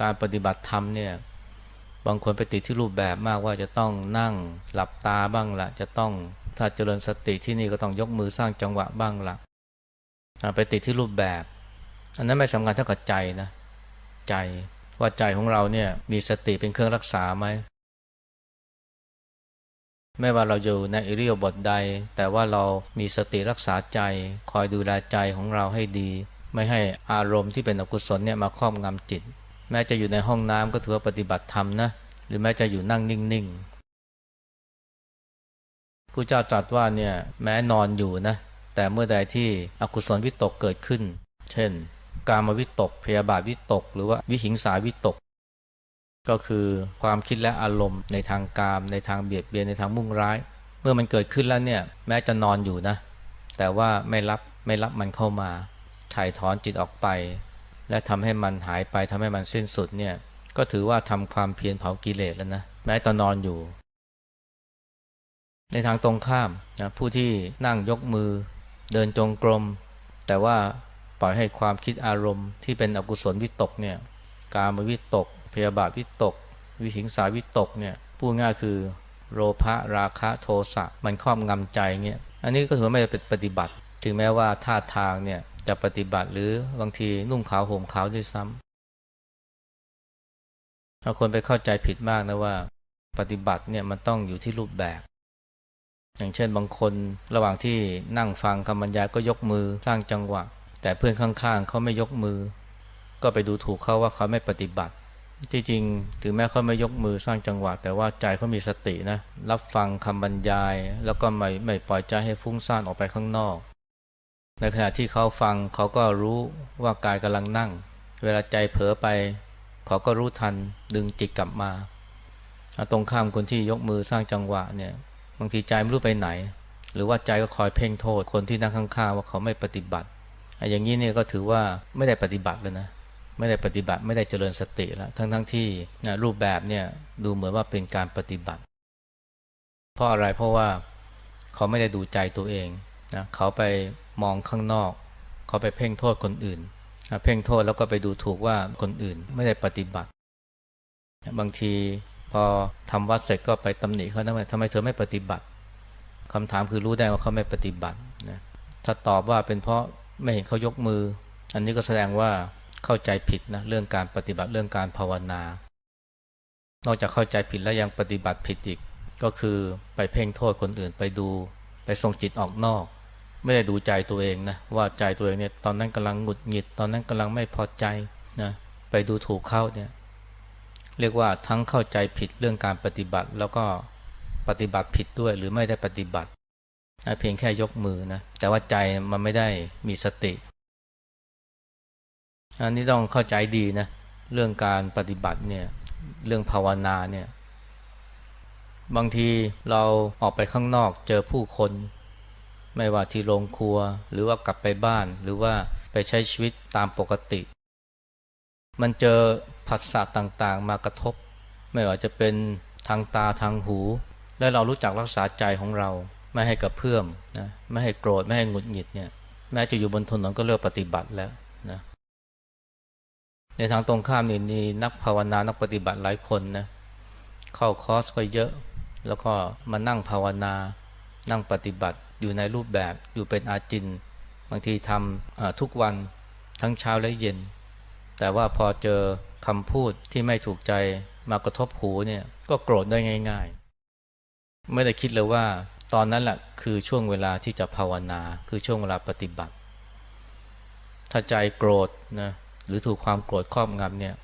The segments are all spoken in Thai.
การปฏิบัติธรรมเนี่ยบางคนไปติดที่รูปแบบมากว่าจะต้องนั่งหลับตาบ้างละจะต้องถ้าเจริญสติที่นี่ก็ต้องยกมือสร้างจังหวะบ้างละไปติดที่รูปแบบ อันนั้นไม่สำคัญเท่ากับใจนะใจว่าใจของเราเนี่ยมีสติเป็นเครื่องรักษาไหมไม่ว่าเราอยู่ในอิริยาบถใด แต่ว่าเรามีสติรักษาใจ คอยดูแลใจของเราให้ดี ไม่ให้อารมณ์ที่เป็นอกุศลเนี่ยมาครอบงำจิต แม้จะอยู่ในห้องน้ำก็ถือว่าปฏิบัติธรรมนะ หรือแม้จะอยู่นั่งนิ่งๆผู้เจ้าตรัสว่าเนี่ยแม้นอนอยู่นะ แต่เมื่อใดที่อกุศลวิตกเกิดขึ้น เช่น กามวิตก พยาบาทวิตก หรือว่าวิหิงสาวิตก ก็คือความคิดและอารมณ์ในทางกาม ในทางเบียดเบียนในทางมุ่งร้าย เมื่อมันเกิดขึ้นแล้วเนี่ยแม้จะนอนอยู่นะ แต่ว่าไม่รับไม่รับมันเข้ามาถ่ายถอนจิตออกไป และทำให้มันหายไปทำให้มันสิ้นสุดเนี่ยก็ถือว่าทำความเพียรเผากิเลสแล้วนะแม้ตอนนอนอยู่ ในทางตรงข้ามนะผู้ที่นั่งยกมือ เดินจงกรม แต่ว่าปล่อยให้ความคิดอารมณ์ที่เป็นอกุศลวิตกเนี่ยกามวิตก พยาบาทวิตก วิหิงสาวิตกเนี่ยพูดง่ายคือโลภะราคะโทสะมันครอบงำใจเงี้ยอันนี้ก็ถือว่าไม่ได้เป็นปฏิบัติ ถึงแม้ว่าท่าทางเนี่ย จะปฏิบัติหรือบางทีนุ่งขาวห่มขาวด้วยซ้ำถ้าคนไปเข้าใจผิดมากนะว่า ปฏิบัติเนี่ยมันต้องอยู่ที่รูปแบบ อย่างเช่นบางคนระหว่างที่นั่งฟังคำบรรยายก็ยกมือสร้างจังหวะ แต่เพื่อนข้างๆเขาไม่ยกมือ ก็ไปดูถูกเขาว่าเขาไม่ปฏิบัติที่จริงถึงแม้เขาไม่ยกมือสร้างจังหวะ แต่ว่าใจเขามีสตินะ รับฟังคำบรรยาย แล้วก็ไม่ไม่ปล่อยใจให้ฟุ้งซ่านออกไปข้างนอก ในขณะที่เขาฟังเขาก็รู้ว่ากายกำลังนั่ง เวลาใจเผลอไป เขาก็รู้ทันดึงจิตกลับมาตรงข้ามคนที่ยกมือสร้างจังหวะเนี่ยบางทีใจไม่รู้ไปไหน หรือว่าใจก็คอยเพ่งโทษคนที่นั่งข้างๆว่าเขาไม่ปฏิบัติอย่างนี้เนี่ยก็ถือว่าไม่ได้ปฏิบัติแล้วนะไม่ได้ปฏิบัติไม่ได้เจริญสติแล้วทั้งๆทที่นะรูปแบบเนี่ยดูเหมือนว่าเป็นการปฏิบัติ เพราะอะไรเพราะว่าเขาไม่ได้ดูใจตัวเองนะเขาไป มองข้างนอก เขาไปเพ่งโทษคนอื่น เพ่งโทษแล้วก็ไปดูถูกว่าคนอื่นไม่ได้ปฏิบัติ บางทีพอทำวัดเสร็จก็ไปตำหนิเขาทำไมทำไมเธอไม่ปฏิบัติคำถามคือรู้ได้ว่าเขาไม่ปฏิบัตินะถ้าตอบว่าเป็นเพราะไม่เห็นเขายกมือ อันนี้ก็แสดงว่าเข้าใจผิดนะเรื่องการปฏิบัติเรื่องการภาวนา นอกจากเข้าใจผิดแล้วยังปฏิบัติผิดอีก ก็คือไปเพ่งโทษคนอื่นไปดู ไปส่งจิตออกนอก ไม่ได้ดูใจตัวเองนะว่าใจตัวเองเนี่ยตอนนั้นกำลังหงุดหงิด ตอนนั้นกำลังไม่พอใจนะไปดูถูกเข้าเนี่ยเรียกว่าทั้งเข้าใจผิดเรื่องการปฏิบัติ แล้วก็ปฏิบัติผิดด้วยหรือไม่ได้ปฏิบัติเพียงแค่ยกมือนะแต่ว่าใจมันไม่ได้มีสติอันนี้ต้องเข้าใจดีนะเรื่องการปฏิบัติเนี่ยเรื่องภาวนาเนี่ยบางทีเราออกไปข้างนอกเจอผู้คน ไม่ว่าที่โรงครัว หรือว่ากลับไปบ้าน หรือว่าไปใช้ชีวิตตามปกติ มันเจอผัสสะต่างๆ มากระทบ ไม่ว่าจะเป็นทางตาทางหู และเรารู้จักรักษาใจของเรา ไม่ให้กระเพื่อมนะไม่ให้โกรธไม่ให้หงุดหงิดเนี่ยแม้จะอยู่บนถนนก็เลือกปฏิบัติแล้วนะในทางตรงข้ามนี่มีนักภาวนานักปฏิบัติหลายคนนะเข้าคอร์สก็เยอะ แล้วก็มานั่งภาวนานั่งปฏิบัติ อยู่ในรูปแบบอยู่เป็นอาจิน บางทีทำทุกวันทั้งเช้าและเย็น แต่ว่าพอเจอคำพูดที่ไม่ถูกใจมากระทบหูเนี่ยก็โกรธได้ง่าย ๆ ไม่ได้คิดเลยว่าตอนนั้นแหละคือช่วงเวลาที่จะภาวนาคือช่วงเวลาปฏิบัติ ถ้าใจโกรธนะหรือถูกความโกรธครอบงำเนี่ย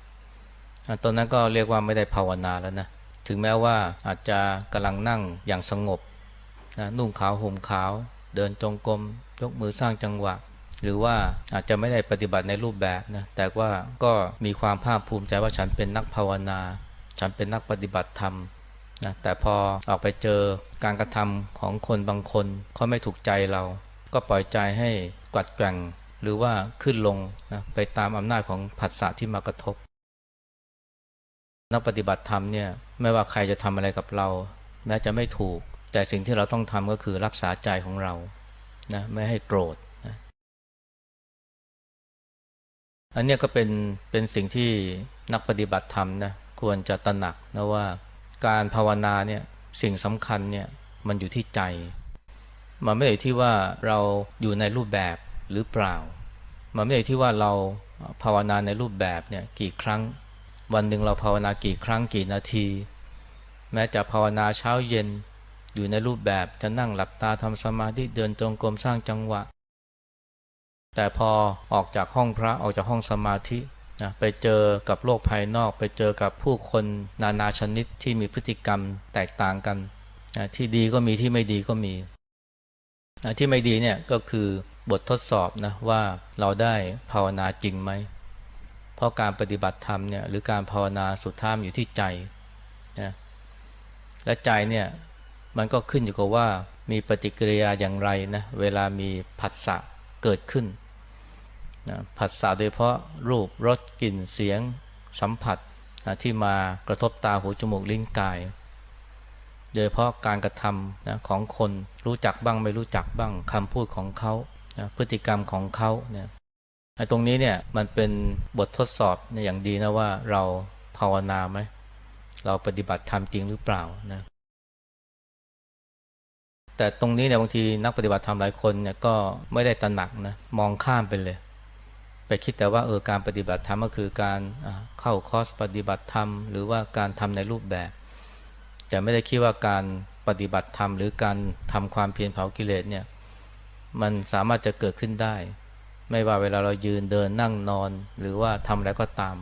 ตอนนั้นก็เรียกว่าไม่ได้ภาวนาแล้วนะถึงแม้ว่าอาจจะกำลังนั่งอย่างสงบ นะนุ่งขาวห่มขาว เดินจงกรมยกมือสร้างจังหวะ หรือว่าอาจจะไม่ได้ปฏิบัติในรูปแบบนะแต่ว่าก็มีความภาคภูมิใจว่าฉันเป็นนักภาวนา ฉันเป็นนักปฏิบัติธรรมนะแต่พอออกไปเจอการกระทำของคนบางคนเขาไม่ถูกใจเรา ก็ปล่อยใจให้กัดแกงหรือว่าขึ้นลงนะไปตามอำนาจของผัสสะที่มากระทบ นักปฏิบัติธรรมเนี่ยไม่ว่าใครจะทำอะไรกับเราแม้จะไม่ถูก แต่สิ่งที่เราต้องทำก็คือรักษาใจของเรานะไม่ให้โกรธนะอันนี้ก็เป็นเป็นสิ่งที่นักปฏิบัติธรรมนะควรจะตระหนักนะว่าการภาวนาเนี่ยสิ่งสำคัญเนี่ยมันอยู่ที่ใจ มันไม่ได้ที่ว่าเราอยู่ในรูปแบบหรือเปล่า มันไม่ได้ที่ว่าเราภาวนาในรูปแบบเนี่ยกี่ครั้ง วันหนึ่งเราภาวนากี่ครั้งกี่นาที แม้จะภาวนาเช้าเย็น อยู่ในรูปแบบจะนั่งหลับตาทำสมาธิเดินจงกรมสร้างจังหวะ แต่พอออกจากห้องพระออกจากห้องสมาธินะไปเจอกับโลกภายนอก ไปเจอกับผู้คนนานาชนิดที่มีพฤติกรรมแตกต่างกันนะที่ดีก็มีที่ไม่ดีก็มีนะที่ไม่ดีเนี่ยก็คือบททดสอบนะว่าเราได้ภาวนาจริงไหม เพราะการปฏิบัติธรรมเนี่ยหรือการภาวนาสุดท้ายอยู่ที่ใจนะและใจเนี่ย มันก็ขึ้นอยู่กับว่ามีปฏิกิริยาอย่างไรนะเวลามีผัสสะเกิดขึ้นนะผัสสะโดยเฉพาะรูปรสกลิ่นเสียงสัมผัสนะที่มากระทบตาหูจมูกลิ้นกาย โดยเฉพาะการกระทำนะของคนรู้จักบ้างไม่รู้จักบ้างคำพูดของเขานะพฤติกรรมของเขาเนี่ยตรงนี้เนี่ยมันเป็นบททดสอบในอย่างดีนะว่าเราภาวนาไหมเราปฏิบัติธรรมจริงหรือเปล่านะ แต่ตรงนี้เนี่ยบางทีนักปฏิบัติธรรมหลายคนเนี่ยก็ไม่ได้ตระหนักนะมองข้ามไปเลย ไปคิดแต่ว่าเออการปฏิบัติธรรมก็คือการเข้าคอร์สปฏิบัติธรรม หรือว่าการทำในรูปแบบ แต่ไม่ได้คิดว่าการปฏิบัติธรรม หรือการทำความเพียรเผากิเลสเนี่ยมันสามารถจะเกิดขึ้นได้ ไม่ว่าเวลาเรายืนเดินนั่งนอน หรือว่าทำอะไรก็ตาม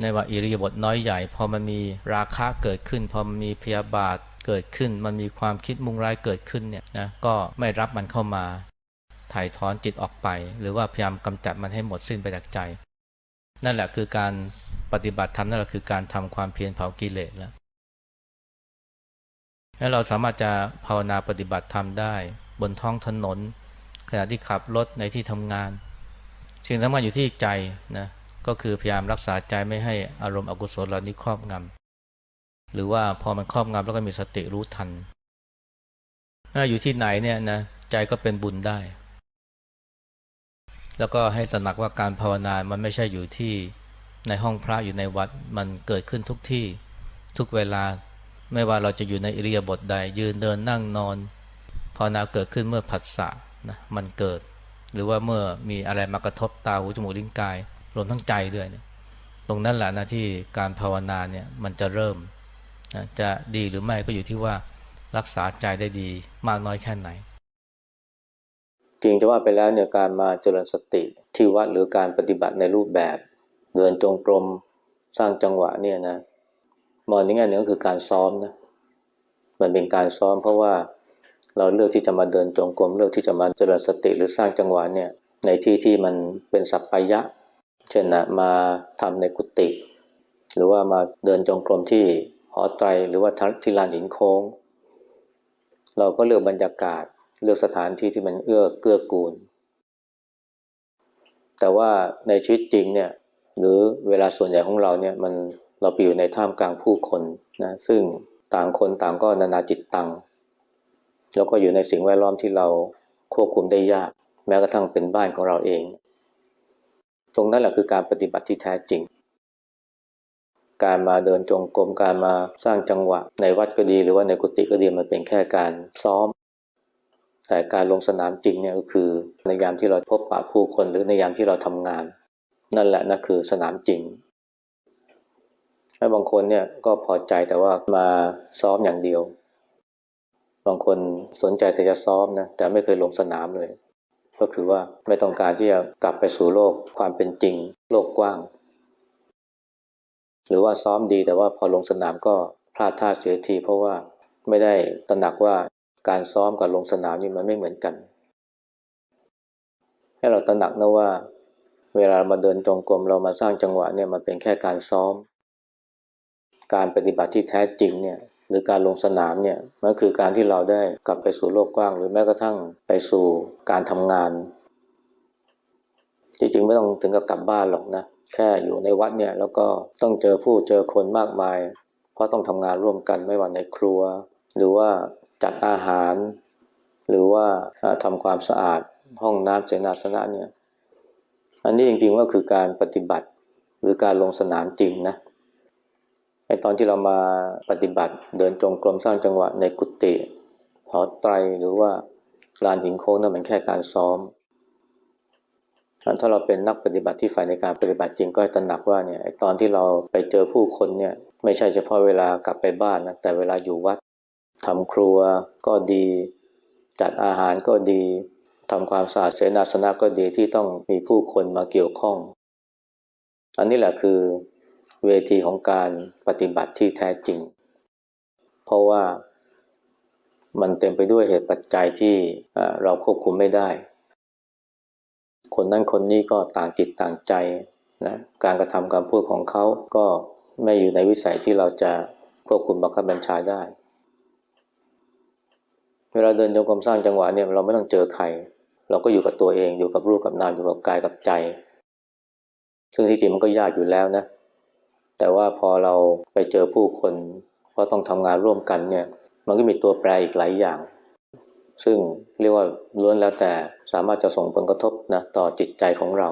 ในว่าอิริยาบถน้อยใหญ่ พอมันมีราคะเกิดขึ้น พอมันมีพยาบาท เกิดขึ้น มันมีความคิดมุ่งร้ายเกิดขึ้นเนี่ยนะก็ไม่รับมันเข้ามา ถ่ายถอนจิตออกไป หรือว่าพยายามกำจัดมันให้หมดสิ้นไปจากใจ นั่นแหละคือการปฏิบัติธรรมนั่นแหละคือการทำความเพียรเผากิเลสแล้วแล้วเราสามารถจะภาวนาปฏิบัติธรรมได้บนท้องถนน ขณะที่ขับรถในที่ทำงาน สิ่งสำคัญอยู่ที่ใจนะก็คือพยายามรักษาใจไม่ให้อารมณ์อกุศลเหล่านี้ครอบงำ หรือว่าพอมันครอบงำแล้วก็มีสติรู้ทันอยู่ที่ไหนเนี่ยนะใจก็เป็นบุญได้ แล้วก็ให้ตระหนักว่าการภาวนามันไม่ใช่อยู่ที่ในห้องพระอยู่ในวัดมันเกิดขึ้นทุกที่ทุกเวลา ไม่ว่าเราจะอยู่ในอิริยาบถใด ยืนเดินนั่งนอนภาวนาเกิดขึ้นเมื่อผัสสะนะมันเกิด หรือว่าเมื่อมีอะไรมากระทบตาหูจมูกลิ้นกายรวมทั้งใจด้วยเนี่ยตรงนั้นแหละนะที่การภาวนาเนี่ยมันจะเริ่ม นะจะดีหรือไม่ก็อยู่ที่ว่ารักษาใจได้ดีมากน้อยแค่ไหน จริงจะว่าไปแล้วเนี่ยการมาเจริญสติที่วัดหรือการปฏิบัติในรูปแบบเดินจงกรมสร้างจังหวะเนี่ยนะมองในแง่หนึ่งก็คือการซ้อมนะมันเป็นการซ้อมเพราะว่าเราเลือกที่จะมาเดินจงกรมเลือกที่จะมาเจริญสติหรือสร้างจังหวะเนี่ยในที่ที่มันเป็นสัพพยะ เช่นนะมาทำในกุฏิหรือว่ามาเดินจงกรมที่ หอไตรหรือว่าที่ลานหินโค้ง เราก็เลือกบรรยากาศเลือกสถานที่ที่มันเอื้อเกื้อกูล แต่ว่าในชีวิตจริงเนี่ยหรือเวลาส่วนใหญ่ของเราเนี่ยมันเราไปอยู่ในท่ามกลางผู้คนนะซึ่งต่างคนต่างก็นานาจิตตังแล้วก็อยู่ในสิ่งแวดล้อมที่เราควบคุมได้ยาก แม้กระทั่งเป็นบ้านของเราเอง ตรงนั้นแหละคือการปฏิบัติที่แท้จริง การมาเดินจงกรมการมาสร้างจังหวะ ในวัดก็ดีหรือว่าในกุฏิก็ดีมันเป็นแค่การซ้อม แต่การลงสนามจริงเนี่ยก็คือ ในยามที่เราพบปะผู้คนหรือในยามที่เราทำงาน นั่นแหละนั่นคือสนามจริงแล้บางคนเนี่ยก็พอใจแต่ว่ามาซ้อมอย่างเดียว บางคนสนใจแต่จะซ้อมนะแต่ไม่เคยลงสนามเลย ก็คือว่าไม่ต้องการที่จะกลับไปสู่โลกความเป็นจริง โลกกว้าง หรือว่าซ้อมดีแต่ว่าพอลงสนามก็พลาดท่าเสียที เพราะว่าไม่ได้ตระหนักว่าการซ้อมกับลงสนามนี่มันไม่เหมือนกัน ให้เราตระหนักนะว่า เวลามาเดินจงกรมเรามาสร้างจังหวะเนี่ยมันเป็นแค่การซ้อม การปฏิบัติที่แท้จริงเนี่ยหรือการลงสนามเนี่ยมันคือการที่เราได้กลับไปสู่โลกกว้าง หรือแม้กระทั่งไปสู่การทำงาน จริงๆไม่ต้องถึงกับกลับบ้านหรอกนะ แค่อยู่ในวัดเนี่ยแล้วก็ต้องเจอผู้เจอคนมากมาย เพราะต้องทำงานร่วมกันไม่ว่าในครัว หรือว่าจัดอาหาร หรือว่าทำความสะอาดห้องน้ำเสนาสนะเนี่ยอันนี้จริงๆก็คือการปฏิบัติหรือการลงสนามจริงนะไอตอนที่เรามาปฏิบัติเดินจงกรมสร้างจังหวะในกุฏิหอไตรหรือว่าลานหินโค้งนั่นมันแค่การซ้อม ถ้าเราเป็นนักปฏิบัติที่ฝ่ายในการปฏิบัติจริงก็ตระหนักว่าเนี่ยตอนที่เราไปเจอผู้คนเนี่ยไม่ใช่เฉพาะเวลากลับไปบ้านนะแต่เวลาอยู่วัดทำครัวก็ดี จัดอาหารก็ดีทำความสะอาดเสนาสนะก็ดีที่ต้องมีผู้คนมาเกี่ยวข้อง อันนี้แหละคือเวทีของการปฏิบัติที่แท้จริง เพราะว่ามันเต็มไปด้วยเหตุปัจจัยที่เราควบคุมไม่ได้ คนนั้นคนนี้ก็ต่างจิตต่างใจนะการกระทำการพูดของเขาก็ไม่อยู่ในวิสัยที่เราจะควบคุมบังคับบัญชาได้ เวลาเดินโยกรมสร้างจังหวะเนี่ยเราไม่ต้องเจอใคร เราก็อยู่กับตัวเองอยู่กับรูปกับนามอยู่กับกายกับใจ ซึ่งที่จริงมันก็ยากอยู่แล้วนะ แต่ว่าพอเราไปเจอผู้คนเพราะต้องทำงานร่วมกันเนี่ย มันก็มีตัวแปรอีกหลายอย่าง ซึ่งเรียกว่าล้วนแล้วแต่ สามารถจะส่งผลกระทบนะต่อจิตใจของเรา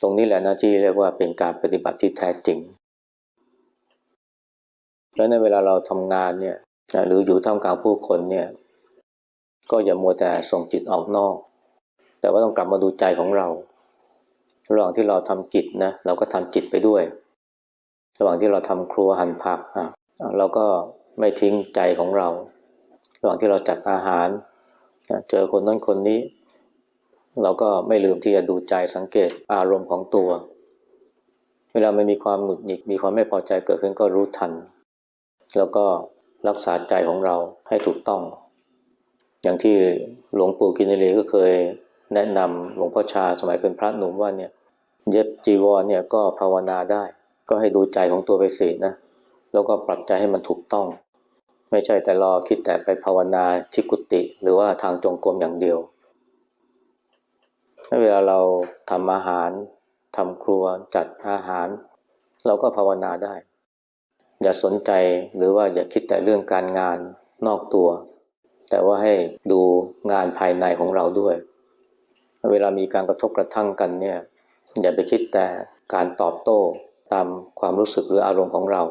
ตรงนี้แหละนะที่เรียกว่าเป็นการปฏิบัติที่แท้จริง แล้วในเวลาเราทำงานเนี่ยหรืออยู่ท่ามกลางผู้คนเนี่ย ก็อย่ามัวแต่ส่งจิตออกนอก แต่ว่าต้องกลับมาดูใจของเรา ระหว่างที่เราทำจิตนะเราก็ทำจิตไปด้วย ระหว่างที่เราทำครัวหั่นผักอะเราก็ไม่ทิ้งใจของเรา ระหว่างที่เราจัดอาหาร เจอคนนั้นคนนี้ เราก็ไม่ลืมที่จะดูใจสังเกตอารมณ์ของตัว เวลามันมีความหงุดหงิดมีความไม่พอใจเกิดขึ้นก็รู้ทัน แล้วก็รักษาใจของเราให้ถูกต้อง อย่างที่หลวงปู่กินเรก็เคยแนะนำหลวงพ่อชาสมัยเป็นพระหนุ่มว่าเนี่ยเย็บจีวรเนี่ยก็ภาวนาได้ ก็ให้ดูใจของตัวไปสินะ แล้วก็ปรับใจให้มันถูกต้อง ไม่ใช่แต่รอคิดแต่ไปภาวนาที่กุฏิหรือว่าทางจงกรมอย่างเดียวเวลาเราทำอาหารทำครัวจัดอาหาร เราก็ภาวนาได้ อย่าสนใจหรือว่าอย่าคิดแต่เรื่องการงานนอกตัว แต่ว่าให้ดูงานภายในของเราด้วย เวลามีการกระทบกระทั่งกันเนี่ยอย่าไปคิดแต่การตอบโต้ตามความรู้สึกหรืออารมณ์ของเรา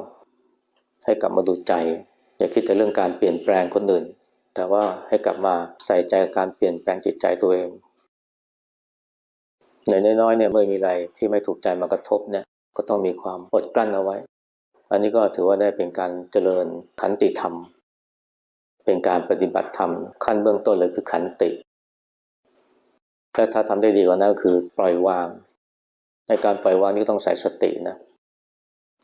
ให้กลับมาดูใจ อย่าคิดแต่เรื่องการเปลี่ยนแปลงคนอื่น แต่ว่าให้กลับมาใส่ใจการเปลี่ยนแปลงจิตใจตัวเองในน้อยๆเนี่ยเมื่อมีอะไรที่ไม่ถูกใจมากระทบเนี่ยก็ต้องมีความอดกลั้นเอาไว้ อันนี้ก็ถือว่าได้เป็นการเจริญขันติธรรม เป็นการปฏิบัติธรรมขั้นเบื้องต้นเลยคือขันติและถ้าทำได้ดีกว่านั้นก็คือปล่อยวาง ในการปล่อยวางนี่ต้องใส่สตินะ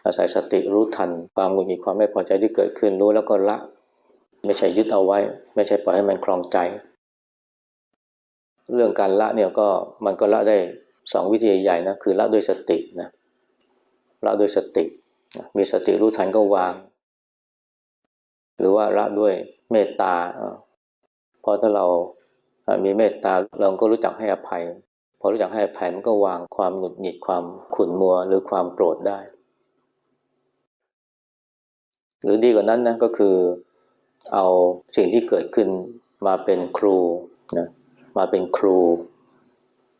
อาศัยสติรู้ทันความหงุดหงิดความไม่พอใจที่เกิดขึ้นรู้แล้วก็ละ ไม่ใช่ยึดเอาไว้ ไม่ใช่ปล่อยให้มันคลองใจ เรื่องการละเนี่ยก็มันก็ละได้สองวิธีใหญ่นะคือละด้วยสตินะละด้วยสติ มีสติรู้ทันก็วาง หรือว่าละด้วยเมตตาเพราะถ้าเรามีเมตตาเราก็รู้จักให้อภัย พอรู้จักให้อภัยมันก็วางความหงุดหงิดความขุ่นมัวหรือความโกรธได้ หรือดีกว่านั้นนะก็คือเอาสิ่งที่เกิดขึ้นมาเป็นครูนะมาเป็นครู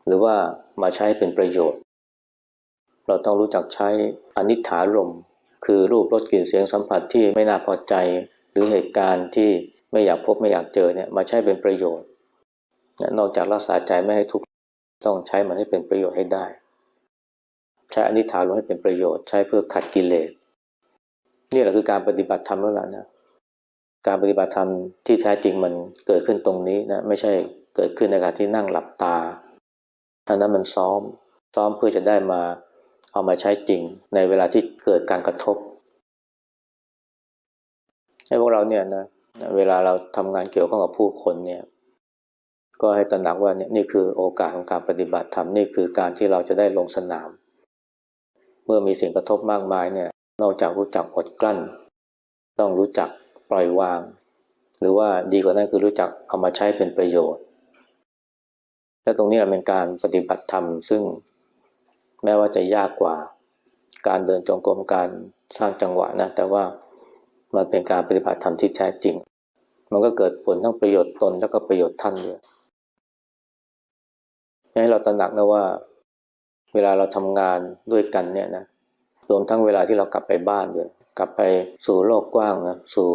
หรือว่ามาใช้เป็นประโยชน์ เราต้องรู้จักใช้อนิถารม คือรูปรสกลิ่นเสียงสัมผัสที่ไม่น่าพอใจ หรือเหตุการณ์ที่ไม่อยากพบไม่อยากเจอเนี่ยมาใช้เป็นประโยชน์ นอกจากรักษาใจไม่ให้ทุกข์ต้องใช้มันให้เป็นประโยชน์ให้ได้ ใช้อนิถารมให้เป็นประโยชน์ใช้เพื่อขัดกิเลส นี่แหละคือการปฏิบัติธรรมแล้วล่ะนะการปฏิบัติธรรมที่แท้จริงมันเกิดขึ้นตรงนี้นะไม่ใช่เกิดขึ้นในขณะที่นั่งหลับตาอันนั้นมันซ้อมซ้อมเพื่อจะได้มาเอามาใช้จริงในเวลาที่เกิดการกระทบให้พวกเราเนี่ยนะเวลาเราทำงานเกี่ยวข้องกับผู้คนเนี่ย ก็ให้ตระหนักว่าเนี่ยนี่คือโอกาสของการปฏิบัติธรรมนี่คือการที่เราจะได้ลงสนาม เมื่อมีสิ่งกระทบมากมายเนี่ย นอกจากรู้จักอดกลั้น ต้องรู้จักปล่อยวาง หรือว่าดีกว่านั้นคือรู้จักเอามาใช้เป็นประโยชน์ และตรงนี้เป็นการปฏิบัติธรรม ซึ่งแม้ว่าจะยากกว่า การเดินจงกรมการสร้างจังหวะนะแต่ว่ามันเป็นการปฏิบัติธรรมที่แท้จริง มันก็เกิดผลทั้งประโยชน์ตนแล้วก็ประโยชน์ท่านด้วยให้เราตระหนักนะว่า เวลาเราทำงานด้วยกันเนี่ยนะ รวมทั้งเวลาที่เรากลับไปบ้านด้วยกลับไปสู่โลกกว้างนะสู่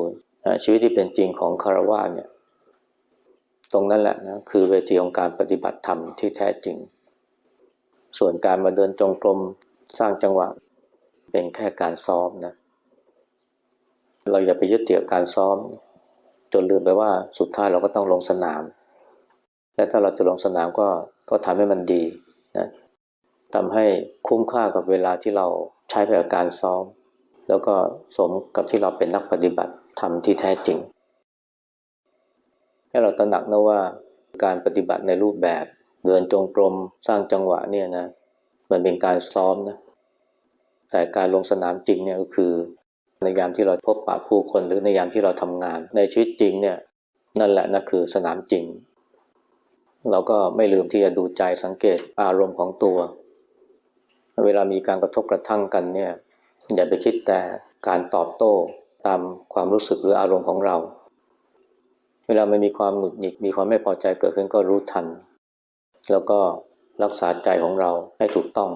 ชีวิตที่เป็นจริงของคารวะเนี่ยตรงนั้นแหละนะคือเวทีของการปฏิบัติธรรมที่แท้จริง ส่วนการมาเดินจงกรมสร้างจังหวะเป็นแค่การซ้อมนะเราอย่าไปยึดติดกับการซ้อม จนลืมไปว่าสุดท้ายเราก็ต้องลงสนาม และถ้าเราจะลงสนามก็ก็ทำให้มันดีนะทำให้คุ้มค่ากับเวลาที่เรา ใช้ไปกับการซ้อม แล้วก็สมกับที่เราเป็นนักปฏิบัติธรรมที่แท้จริง ให้เราตระหนักนะว่าการปฏิบัติในรูปแบบเดินจงกรมสร้างจังหวะเนี่ยนะมันเป็นการซ้อมนะแต่การลงสนามจริงเนี่ยก็คือในยามที่เราพบปะผู้คนหรือในยามที่เราทำงาน ในชีวิตจริงเนี่ยนั่นแหละนะคือสนามจริง เราก็ไม่ลืมที่จะดูใจสังเกตอารมณ์ของตัว เวลามีการกระทบกระทั่งกันเนี่ยอย่าไปคิดแต่การตอบโต้ตามความรู้สึกหรืออารมณ์ของเรา เวลามันมีความหงุดหงิดมีความไม่พอใจเกิดขึ้นก็รู้ทัน แล้วก็รักษาใจของเราให้ถูกต้อง